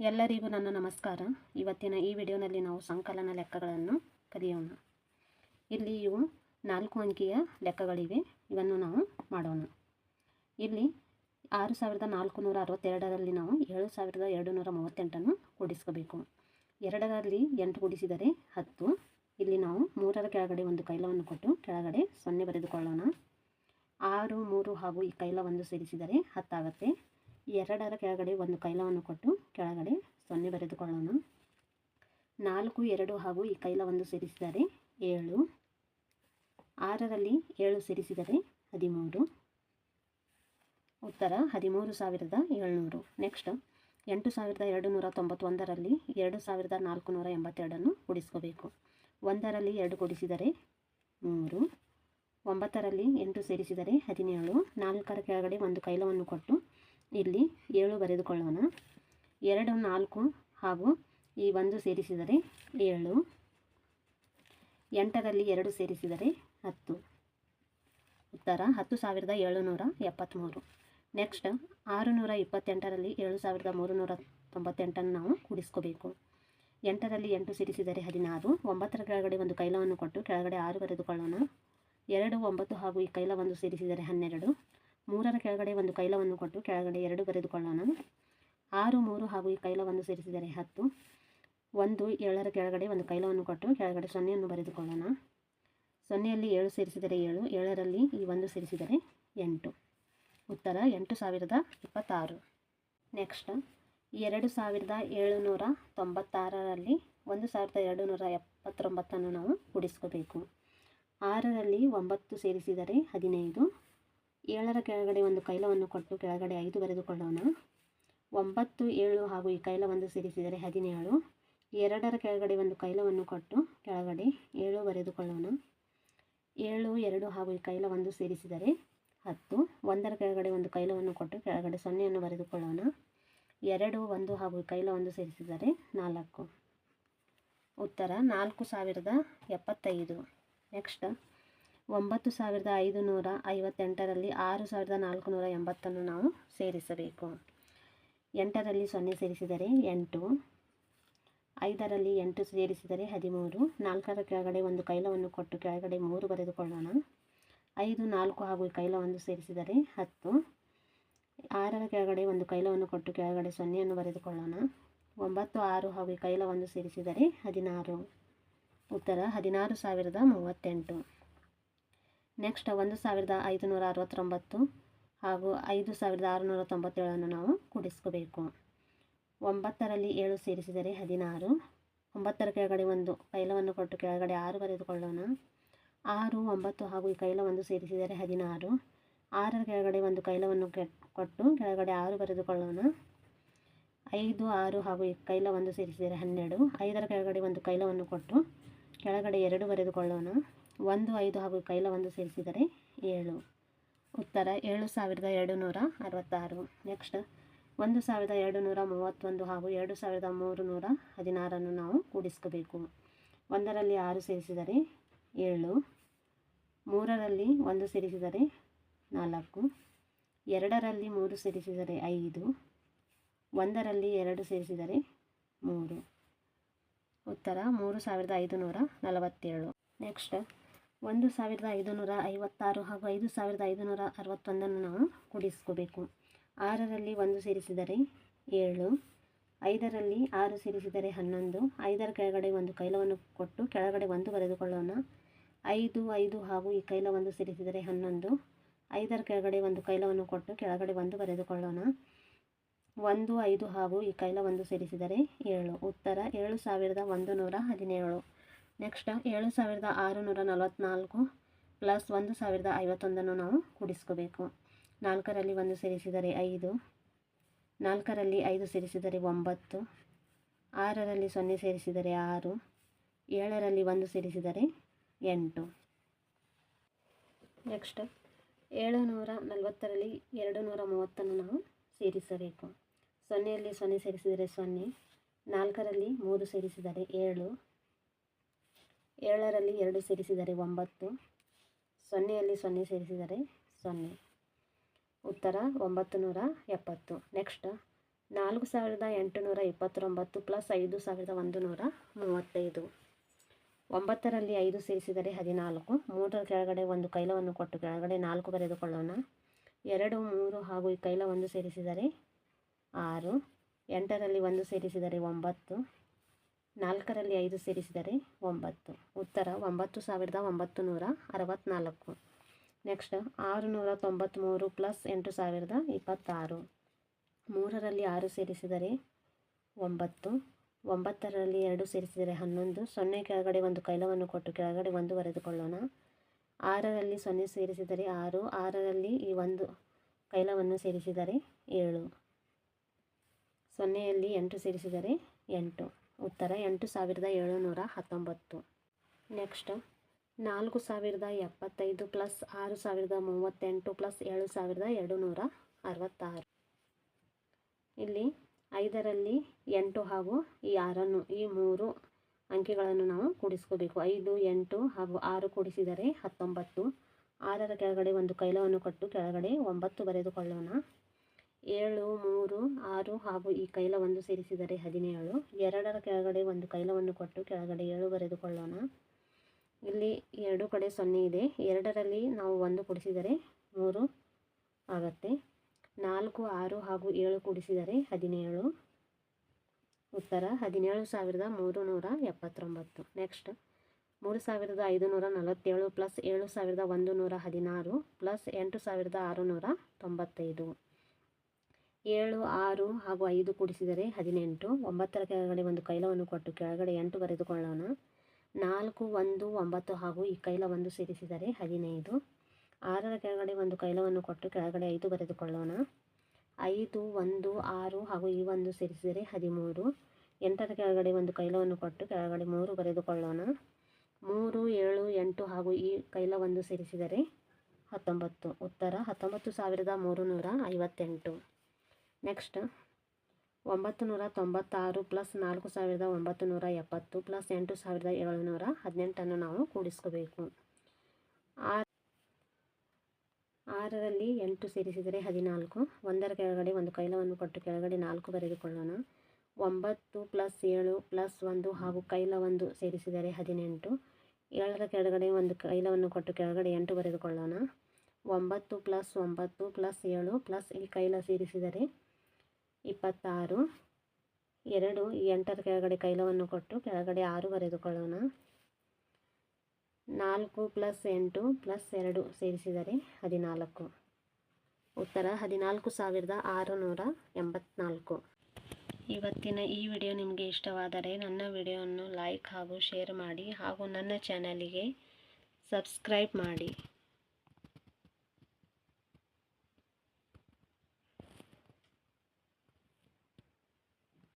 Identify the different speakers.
Speaker 1: ಎಲ್ಲರಿಗೂ ನನ್ನ ನಮಸ್ಕಾರ. ಇವತ್ತಿನ ಈ ವಿಡಿಯೋನಲ್ಲಿ ನಾವು ಸಂಕಲನ ಲೆಕ್ಕಗಳನ್ನು ಕಲಿಯೋಣ. ಇಲ್ಲಿ ಇವು ನಾಲ್ಕು ಅಂಕಿಯ ಲೆಕ್ಕಗಳಿವೆ. ಇವನ್ನು ನಾವು ಮಾಡೋಣ. ಇಲ್ಲಿ ಆರು ಸಾವಿರದ ನಾಲ್ಕು ನೂರ ಅರವತ್ತೆರಡರಲ್ಲಿ ನಾವು ಏಳು ಸಾವಿರದ ಎರಡು ನೂರ ಮೂವತ್ತೆಂಟನ್ನು ಕೂಡಿಸ್ಕೋಬೇಕು. ಎರಡರಲ್ಲಿ ಎಂಟು ಕೂಡಿಸಿದರೆ ಹತ್ತು. ಇಲ್ಲಿ ನಾವು ಮೂರರ ಕೆಳಗಡೆ ಒಂದು ಕೈಲವನ್ನು ಕೊಟ್ಟು ಕೆಳಗಡೆ ಸೊನ್ನೆ ಬರೆದುಕೊಳ್ಳೋಣ. ಆರು, ಮೂರು ಹಾಗೂ ಈ ಕೈಲವನ್ನು ಸೇರಿಸಿದರೆ ಹತ್ತಾಗತ್ತೆ. ಎರಡರ ಕೆಳಗಡೆ ಒಂದು ಕೈಲವನ್ನು ಕೊಟ್ಟು ಕೆಳಗಡೆ ಸೊನ್ನೆ ಬರೆದುಕೊಳ್ಳೋಣ. ನಾಲ್ಕು, ಎರಡು ಹಾಗೂ ಈ ಕೈಲವನ್ನು ಸೇರಿಸಿದರೆ ಏಳು. ಆರರಲ್ಲಿ ಏಳು ಸೇರಿಸಿದರೆ ಹದಿಮೂರು. ಉತ್ತರ, ಹದಿಮೂರು ಸಾವಿರದ ಏಳ್ನೂರು. ನೆಕ್ಸ್ಟ್ ಎಂಟು ಸಾವಿರದ ಎರಡು ನೂರ ತೊಂಬತ್ತೊಂದರಲ್ಲಿ ಎರಡು ಸಾವಿರದ ನಾಲ್ಕು ನೂರ ಎಂಬತ್ತೆರಡನ್ನು ಕೂಡಿಸ್ಕೋಬೇಕು. ಒಂದರಲ್ಲಿ ಎರಡು ಕೂಡಿಸಿದರೆ ಮೂರು. ಒಂಬತ್ತರಲ್ಲಿ ಎಂಟು ಸೇರಿಸಿದರೆ ಹದಿನೇಳು. ನಾಲ್ಕರ ಕೆಳಗಡೆ ಒಂದು ಕೈಲವನ್ನು ಕೊಟ್ಟು ಇಲ್ಲಿ ಏಳು ಬರೆದುಕೊಳ್ಳೋಣ. ಎರಡು, ನಾಲ್ಕು ಹಾಗೂ ಈ ಒಂದು ಸೇರಿಸಿದರೆ ಏಳು. ಎಂಟರಲ್ಲಿ ಎರಡು ಸೇರಿಸಿದರೆ ಹತ್ತು. ಉತ್ತರ, ಹತ್ತು ಸಾವಿರದ ಏಳುನೂರ ಎಪ್ಪತ್ತ್ಮೂರು ನೆಕ್ಸ್ಟ್, ಆರುನೂರ ಇಪ್ಪತ್ತೆಂಟರಲ್ಲಿ ಏಳು ಸಾವಿರದ ಮೂರುನೂರ ತೊಂಬತ್ತೆಂಟನ್ನು ನಾವು ಕೂಡಿಸ್ಕೋಬೇಕು. ಎಂಟರಲ್ಲಿ ಎಂಟು ಸೇರಿಸಿದರೆ ಹದಿನಾರು. ಒಂಬತ್ತರ ಕೆಳಗಡೆ ಒಂದು ಕೈಲವನ್ನು ಕೊಟ್ಟು ಕೆಳಗಡೆ ಆರು ಬರೆದುಕೊಳ್ಳೋಣ. ಎರಡು, ಒಂಬತ್ತು ಹಾಗೂ ಈ ಕೈಲವನ್ನು ಸೇರಿಸಿದರೆ ಹನ್ನೆರಡು. ಮೂರರ ಕೆಳಗಡೆ ಒಂದು ಕೈಲವನ್ನು ಕೊಟ್ಟು ಕೆಳಗಡೆ ಎರಡು ಬರೆದುಕೊಳ್ಳೋಣ. ಆರು, ಮೂರು ಹಾಗೂ ಈ ಕೈಲವನ್ನು ಸೇರಿಸಿದರೆ ಹತ್ತು. ಒಂದು, ಏಳರ ಕೆಳಗಡೆ ಒಂದು ಕೈಲವನ್ನು ಕೊಟ್ಟು ಕೆಳಗಡೆ ಸೊನ್ನೆಯನ್ನು ಬರೆದುಕೊಳ್ಳೋಣ. ಸೊನ್ನೆಯಲ್ಲಿ ಏಳು ಸೇರಿಸಿದರೆ ಏಳು, ಏಳರಲ್ಲಿ ಈ ಒಂದು ಸೇರಿಸಿದರೆ ಎಂಟು. ಉತ್ತರ, ಎಂಟು ಸಾವಿರದ ಇಪ್ಪತ್ತಾರು. ನೆಕ್ಸ್ಟ್, ಎರಡು ಸಾವಿರದ ಏಳುನೂರ ತೊಂಬತ್ತಾರರಲ್ಲಿ ಒಂದು ಸಾವಿರದ ಎರಡು ನೂರ ಎಪ್ಪತ್ತೊಂಬತ್ತನ್ನು ನಾವು ಕೂಡಿಸ್ಕೋಬೇಕು ಆರರಲ್ಲಿ ಒಂಬತ್ತು ಸೇರಿಸಿದರೆ ಹದಿನೈದು. ಏಳರ ಕೆಳಗಡೆ ಒಂದು ಕೈಲವನ್ನು ಕೊಟ್ಟು ಕೆಳಗಡೆ ಐದು ಬರೆದುಕೊಳ್ಳೋಣ. ಒಂಬತ್ತು, ಏಳು ಹಾಗೂ ಈ ಕೈಲವನ್ನು ಸೇರಿಸಿದರೆ ಹದಿನೇಳು. ಎರಡರ ಕೆಳಗಡೆ ಒಂದು ಕೈಲವನ್ನು ಕೊಟ್ಟು ಕೆಳಗಡೆ ಏಳು ಬರೆದುಕೊಳ್ಳೋಣ. ಏಳು, ಎರಡು ಹಾಗೂ ಈ ಕೈಲ ಒಂದು ಸೇರಿಸಿದರೆ ಹತ್ತು. ಒಂದರ ಕೆಳಗಡೆ ಒಂದು ಕೈಲವನ್ನು ಕೊಟ್ಟು ಕೆಳಗಡೆ ಸೊನ್ನೆಯನ್ನು ಬರೆದುಕೊಳ್ಳೋಣ. ಎರಡು, ಒಂದು ಹಾಗೂ ಈ ಕೈಲ ಒಂದು ಸೇರಿಸಿದರೆ ನಾಲ್ಕು. ಉತ್ತರ, ನಾಲ್ಕು ಸಾವಿರದ ಎಪ್ಪತ್ತೈದು. ನೆಕ್ಸ್ಟ್. ಒಂಬತ್ತು ಸಾವಿರದ ಐದು ನೂರ ಐವತ್ತೆಂಟರಲ್ಲಿ ಆರು ಸಾವಿರದ ನಾಲ್ಕು ನೂರ ಎಂಬತ್ತನ್ನು ನಾವು ಸೇರಿಸಬೇಕು. ಎಂಟರಲ್ಲಿ ಸೊನ್ನೆ ಸೇರಿಸಿದರೆ ಎಂಟು, ಐದರಲ್ಲಿ ಎಂಟು ಸೇರಿಸಿದರೆ ಹದಿಮೂರು, ನಾಲ್ಕರ ಕೆಳಗಡೆ ಒಂದು ಕೈಲವನ್ನು ಕೊಟ್ಟು ಕೆಳಗಡೆ ಮೂರು ಬರೆದುಕೊಳ್ಳೋಣ. ಐದು, ನಾಲ್ಕು ಹಾಗೂ ಕೈಲವನ್ನು ಸೇರಿಸಿದರೆ ಹತ್ತು, ಆರರ ಕೆಳಗಡೆ ಒಂದು ಕೈಲವನ್ನು ಕೊಟ್ಟು ಕೆಳಗಡೆ ಸೊನ್ನೆಯನ್ನು ಬರೆದುಕೊಳ್ಳೋಣ. ಒಂಬತ್ತು, ಆರು ಹಾಗೂ ಕೈಲವನ್ನು ಸೇರಿಸಿದರೆ ಹದಿನಾರು. ಉತ್ತರ, ಹದಿನಾರು ಸಾವಿರದ ಮೂವತ್ತೆಂಟು. ನೆಕ್ಸ್ಟ್ ಒಂದು ಸಾವಿರದ ಐದುನೂರ ಅರವತ್ತೊಂಬತ್ತು ಹಾಗೂ ಐದು ಸಾವಿರದ ಆರುನೂರ ತೊಂಬತ್ತೇಳನ್ನು ನಾವು ಕೂಡಿಸ್ಕೋಬೇಕು. ಒಂಬತ್ತರಲ್ಲಿ ಏಳು ಸೇರಿಸಿದರೆ ಹದಿನಾರು. ಒಂಬತ್ತರ ಕೆಳಗಡೆ ಒಂದು, ಕೈಲವನ್ನು ಕೊಟ್ಟು ಕೆಳಗಡೆ ಆರು ಬರೆದುಕೊಳ್ಳೋಣ. ಆರು, ಒಂಬತ್ತು ಹಾಗೂ ಈ ಕೈಲ ಒಂದು ಸೇರಿಸಿದರೆ ಹದಿನಾರು. ಆರರ ಕೆಳಗಡೆ ಒಂದು, ಕೈಲವನ್ನು ಕೊಟ್ಟು ಕೆಳಗಡೆ ಆರು ಬರೆದುಕೊಳ್ಳೋಣ. ಐದು, ಆರು ಹಾಗೂ ಈ ಕೈಲ ಒಂದು ಸೇರಿಸಿದರೆ ಹನ್ನೆರಡು. ಐದರ ಕೆಳಗಡೆ ಒಂದು, ಕೈಲವನ್ನು ಕೊಟ್ಟು ಕೆಳಗಡೆ ಎರಡು ಬರೆದುಕೊಳ್ಳೋಣ. ಒಂದು, ಐದು ಹಾಗೂ ಕೈಲ ಒಂದು ಸೇರಿಸಿದರೆ ಏಳು. ಉತ್ತರ, ಏಳು ಸಾವಿರದ ಎರಡು ನೂರ ಅರವತ್ತಾರು. ನೆಕ್ಸ್ಟ್, ಒಂದು ಸಾವಿರದ ಎರಡು ನೂರ ಮೂವತ್ತೊಂದು ಹಾಗೂ ಎರಡು ಸಾವಿರದ ಮೂರು ನೂರ ಹದಿನಾರನ್ನು ನಾವು ಕೂಡಿಸ್ಕೋಬೇಕು. ಒಂದರಲ್ಲಿ ಆರು ಸೇರಿಸಿದರೆ ಏಳು. ಮೂರರಲ್ಲಿ ಒಂದು ಸೇರಿಸಿದರೆ ನಾಲ್ಕು. ಎರಡರಲ್ಲಿ ಮೂರು ಸೇರಿಸಿದರೆ ಐದು. ಒಂದರಲ್ಲಿ ಎರಡು ಸೇರಿಸಿದರೆ ಮೂರು. ಉತ್ತರ, ಮೂರು ಸಾವಿರದ ಐದು ನೂರ ನಲವತ್ತೇಳು. ನೆಕ್ಸ್ಟ್ ಒಂದು ಸಾವಿರದ ಐದುನೂರ ಐವತ್ತಾರು ಹಾಗೂ ಐದು ಸಾವಿರದ ಐದುನೂರ ಅರವತ್ತೊಂದನ್ನು ನಾವು ಕೂಡಿಸ್ಕೋಬೇಕು. ಆರರಲ್ಲಿ ಒಂದು ಸೇರಿಸಿದರೆ ಏಳು, ಐದರಲ್ಲಿ ಆರು ಸೇರಿಸಿದರೆ ಹನ್ನೊಂದು, ಐದರ ಕೆಳಗಡೆ ಒಂದು ಕೈಲವನ್ನು ಕೊಟ್ಟು ಕೆಳಗಡೆ ಒಂದು ಬರೆದುಕೊಳ್ಳೋಣ. ಐದು ಐದು ಹಾಗೂ ಈ ಕೈಲ ಒಂದು ಸೇರಿಸಿದರೆ ಹನ್ನೊಂದು, ಐದರ ಕೆಳಗಡೆ ಒಂದು ಕೈಲವನ್ನು ಕೊಟ್ಟು ಕೆಳಗಡೆ ಒಂದು ಬರೆದುಕೊಳ್ಳೋಣ. ಒಂದು, ಐದು ಹಾಗೂ ಈ ಕೈಲ ಒಂದು ಸೇರಿಸಿದರೆ ಏಳು. ಉತ್ತರ, ಏಳು ಸಾವಿರದ ಒಂದು ನೂರ ಹದಿನೇಳು. ನೆಕ್ಸ್ಟ್ ಏಳು ಸಾವಿರದ ಆರುನೂರ ನಲವತ್ತ್ನಾಲ್ಕು ಪ್ಲಸ್ ಒಂದು ಸಾವಿರದ ಐವತ್ತೊಂದನ್ನು ನಾವು ಕೂಡಿಸ್ಕೋಬೇಕು. ನಾಲ್ಕರಲ್ಲಿ ಒಂದು ಸೇರಿಸಿದರೆ ಐದು, ನಾಲ್ಕರಲ್ಲಿ ಐದು ಸೇರಿಸಿದರೆ ಒಂಬತ್ತು, ಆರರಲ್ಲಿ ಸೊನ್ನೆ ಸೇರಿಸಿದರೆ ಆರು, ಏಳರಲ್ಲಿ ಒಂದು ಸೇರಿಸಿದರೆ ಎಂಟು. ನೆಕ್ಸ್ಟ್ ಏಳು ನೂರ ನಲವತ್ತರಲ್ಲಿ ಎರಡು ನೂರ ಮೂವತ್ತನ್ನು ನಾವು ಸೇರಿಸಬೇಕು. ಸೊನ್ನೆಯಲ್ಲಿ ಸೊನ್ನೆ ಸೇರಿಸಿದರೆ ಸೊನ್ನೆ, ನಾಲ್ಕರಲ್ಲಿ ಮೂರು ಸೇರಿಸಿದರೆ ಏಳು ಏಳರಲ್ಲಿ ಎರಡು ಸೇರಿಸಿದರೆ ಒಂಬತ್ತು. ಸೊನ್ನೆಯಲ್ಲಿ ಸೊನ್ನೆ ಸೇರಿಸಿದರೆ ಸೊನ್ನೆ. ಉತ್ತರ ಒಂಬತ್ತು ನೂರ ಎಪ್ಪತ್ತು. ನೆಕ್ಸ್ಟ್ ನಾಲ್ಕು ಸಾವಿರದ ಎಂಟುನೂರ ಇಪ್ಪತ್ತೊಂಬತ್ತು ಪ್ಲಸ್ ಐದು ಸಾವಿರದ ಒಂದು ನೂರ ಮೂವತ್ತೈದು. ಒಂಬತ್ತರಲ್ಲಿ ಐದು ಸೇರಿಸಿದರೆ ಹದಿನಾಲ್ಕು. ಮೂರರ ಕೆಳಗಡೆ ಒಂದು ಕೈಲವನ್ನು ಕೊಟ್ಟು ಕೆಳಗಡೆ ನಾಲ್ಕು ಬರೆದುಕೊಳ್ಳೋಣ. ಎರಡು, ಮೂರು ಹಾಗೂ ಈ ಕೈಲ ಒಂದು ಸೇರಿಸಿದರೆ ಆರು. ಎಂಟರಲ್ಲಿ ಒಂದು ಸೇರಿಸಿದರೆ ಒಂಬತ್ತು. ನಾಲ್ಕರಲ್ಲಿ ಐದು ಸೇರಿಸಿದರೆ ಒಂಬತ್ತು. ಉತ್ತರ ಒಂಬತ್ತು ಸಾವಿರದ ಒಂಬತ್ತು ನೂರ ಅರವತ್ತ್ನಾಲ್ಕು ನೆಕ್ಸ್ಟ್ ಆರುನೂರ ತೊಂಬತ್ತ್ಮೂರು ಪ್ಲಸ್ ಎಂಟು ಸಾವಿರದ ಇಪ್ಪತ್ತಾರು. ಮೂರರಲ್ಲಿ ಆರು ಸೇರಿಸಿದರೆ ಒಂಬತ್ತು. ಒಂಬತ್ತರಲ್ಲಿ ಎರಡು ಸೇರಿಸಿದರೆ ಹನ್ನೊಂದು. ಸೊನ್ನೆ ಕೆಳಗಡೆ ಒಂದು ಕೈಲವನ್ನು ಕೊಟ್ಟು ಕೆಳಗಡೆ ಒಂದು ಬರೆದುಕೊಳ್ಳೋಣ. ಆರರಲ್ಲಿ ಸೊನ್ನೆ ಸೇರಿಸಿದರೆ ಆರು. ಆರರಲ್ಲಿ ಈ ಒಂದು ಕೈಲವನ್ನು ಸೇರಿಸಿದರೆ ಏಳು. ಸೊನ್ನೆಯಲ್ಲಿ ಎಂಟು ಸೇರಿಸಿದರೆ ಎಂಟು. ಉತ್ತರ ಎಂಟು ಸಾವಿರದ ಏಳುನೂರ ಹತ್ತೊಂಬತ್ತು. ನೆಕ್ಸ್ಟ್, ನಾಲ್ಕು ಸಾವಿರದ ಎಪ್ಪತ್ತೈದು ಪ್ಲಸ್ ಆರು ಸಾವಿರದ ಮೂವತ್ತೆಂಟು ಪ್ಲಸ್ ಏಳು ಸಾವಿರದ ಎರಡು ನೂರ ಅರವತ್ತಾರು. ಇಲ್ಲಿ ಐದರಲ್ಲಿ ಎಂಟು ಹಾಗೂ ಈ ಆರನ್ನು, ಈ ಮೂರು ಅಂಕೆಗಳನ್ನು ನಾವು ಕೂಡಿಸ್ಕೋಬೇಕು. ಐದು, ಎಂಟು ಹಾಗೂ ಆರು ಕೂಡಿಸಿದರೆ ಹತ್ತೊಂಬತ್ತು. ಆರರ ಕೆಳಗಡೆ ಒಂದು ಕೈಲವನ್ನು ಕೊಟ್ಟು ಕೆಳಗಡೆ ಒಂಬತ್ತು ಬರೆದುಕೊಳ್ಳೋಣ. ಏಳು, ಮೂರು, ಆರು ಹಾಗೂ ಈ ಕೈಲ ಒಂದು ಸೇರಿಸಿದರೆ ಹದಿನೇಳು. ಎರಡರ ಕೆಳಗಡೆ ಒಂದು ಕೈಲವನ್ನು ಕೊಟ್ಟು ಕೆಳಗಡೆ ಏಳು ಬರೆದುಕೊಳ್ಳೋಣ. ಇಲ್ಲಿ ಎರಡು ಕಡೆ ಸೊನ್ನೆ ಇದೆ. ಎರಡರಲ್ಲಿ ನಾವು ಒಂದು ಕೂಡಿಸಿದರೆ ಮೂರು ಆಗುತ್ತೆ. ನಾಲ್ಕು, ಆರು ಹಾಗೂ ಏಳು ಕೂಡಿಸಿದರೆ ಹದಿನೇಳು. ಉತ್ತರ, ಹದಿನೇಳು ಸಾವಿರದ ಮೂರು ನೂರ ಎಪ್ಪತ್ತೊಂಬತ್ತು. ನೆಕ್ಸ್ಟ್ ಮೂರು ಸಾವಿರದ ಐದು ನೂರ ನಲವತ್ತೇಳು ಪ್ಲಸ್ ಏಳು ಸಾವಿರದ ಒಂದು ನೂರ ಹದಿನಾರು ಪ್ಲಸ್ ಎಂಟು ಸಾವಿರದ ಆರುನೂರ ತೊಂಬತ್ತೈದು. ಏಳು, ಆರು ಹಾಗೂ ಐದು ಕೂಡಿಸಿದರೆ ಹದಿನೆಂಟು. ಒಂಬತ್ತರ ಕೆಳಗಡೆ ಒಂದು ಕೈಲವನ್ನು ಕೊಟ್ಟು ಕೆಳಗಡೆ ಎಂಟು ಬರೆದುಕೊಳ್ಳೋಣ. ನಾಲ್ಕು, ಒಂದು, ಒಂಬತ್ತು ಹಾಗೂ ಈ ಕೈಲ ಒಂದು ಸೇರಿಸಿದರೆ ಹದಿನೈದು. ಆರರ ಕೆಳಗಡೆ ಒಂದು ಕೈಲವನ್ನು ಕೊಟ್ಟು ಕೆಳಗಡೆ ಐದು ಬರೆದುಕೊಳ್ಳೋಣ. ಐದು, ಒಂದು, ಆರು ಹಾಗೂ ಈ ಒಂದು ಸೇರಿಸಿದರೆ ಹದಿಮೂರು. ಎಂಟರ ಕೆಳಗಡೆ ಒಂದು ಕೈಲವನ್ನು ಕೊಟ್ಟು ಕೆಳಗಡೆ ಮೂರು ಬರೆದುಕೊಳ್ಳೋಣ. ಮೂರು, ಏಳು, ಎಂಟು ಹಾಗೂ ಈ ಕೈಲ ಒಂದು ಸೇರಿಸಿದರೆ ಹತ್ತೊಂಬತ್ತು. ಉತ್ತರ, ಹತ್ತೊಂಬತ್ತು ಸಾವಿರದ ಮೂರು ನೂರ ಐವತ್ತೆಂಟು. ನೆಕ್ಸ್ಟ್ ಒಂಬತ್ತು ನೂರ ತೊಂಬತ್ತಾರು ಪ್ಲಸ್ ನಾಲ್ಕು ಸಾವಿರದ ಒಂಬತ್ತು ನೂರ ಎಪ್ಪತ್ತು ಪ್ಲಸ್ ಎಂಟು ಸಾವಿರದ ಏಳುನೂರ ಹದಿನೆಂಟನ್ನು ನಾವು ಕೂಡಿಸ್ಕೋಬೇಕು. ಆರು ಆರರಲ್ಲಿ ಎಂಟು ಸೇರಿಸಿದರೆ ಹದಿನಾಲ್ಕು. ಒಂದರ ಕೆಳಗಡೆ ಒಂದು ಕೈಲವನ್ನು ಕೊಟ್ಟು ಕೆಳಗಡೆ ನಾಲ್ಕು ಬರೆದುಕೊಳ್ಳೋಣ. ಒಂಬತ್ತು ಪ್ಲಸ್ ಏಳು ಪ್ಲಸ್ ಒಂದು ಹಾಗೂ ಕೈಲ ಒಂದು ಸೇರಿಸಿದರೆ ಹದಿನೆಂಟು. ಏಳರ ಕೆಳಗಡೆ ಒಂದು ಕೈಲವನ್ನು ಕೊಟ್ಟು ಕೆಳಗಡೆ ಎಂಟು ಬರೆದುಕೊಳ್ಳೋಣ. ಒಂಬತ್ತು ಪ್ಲಸ್ ಒಂಬತ್ತು ಪ್ಲಸ್ ಏಳು ಪ್ಲಸ್ ಈ ಕೈಲ ಸೇರಿಸಿದರೆ ಇಪ್ಪತ್ತಾರು. ಎರಡು ಎಂಟರ ಕೆಳಗಡೆ ಕೈಲವನ್ನು ಕೊಟ್ಟು ಕೆಳಗಡೆ ಆರು ಬರೆದುಕೊಳ್ಳೋಣ. ನಾಲ್ಕು ಪ್ಲಸ್ ಎಂಟು ಪ್ಲಸ್ ಎರಡು ಸೇರಿಸಿದರೆ ಹದಿನಾಲ್ಕು. ಉತ್ತರ, ಹದಿನಾಲ್ಕು ಸಾವಿರದ ಆರುನೂರ ಎಂಬತ್ನಾಲ್ಕು. ಇವತ್ತಿನ ಈ ವಿಡಿಯೋ ನಿಮಗೆ ಇಷ್ಟವಾದರೆ ನನ್ನ ವಿಡಿಯೋವನ್ನು ಲೈಕ್ ಹಾಗೂ ಶೇರ್ ಮಾಡಿ ಹಾಗೂ ನನ್ನ ಚಾನಲಿಗೆ ಸಬ್ಸ್ಕ್ರೈಬ್ ಮಾಡಿ.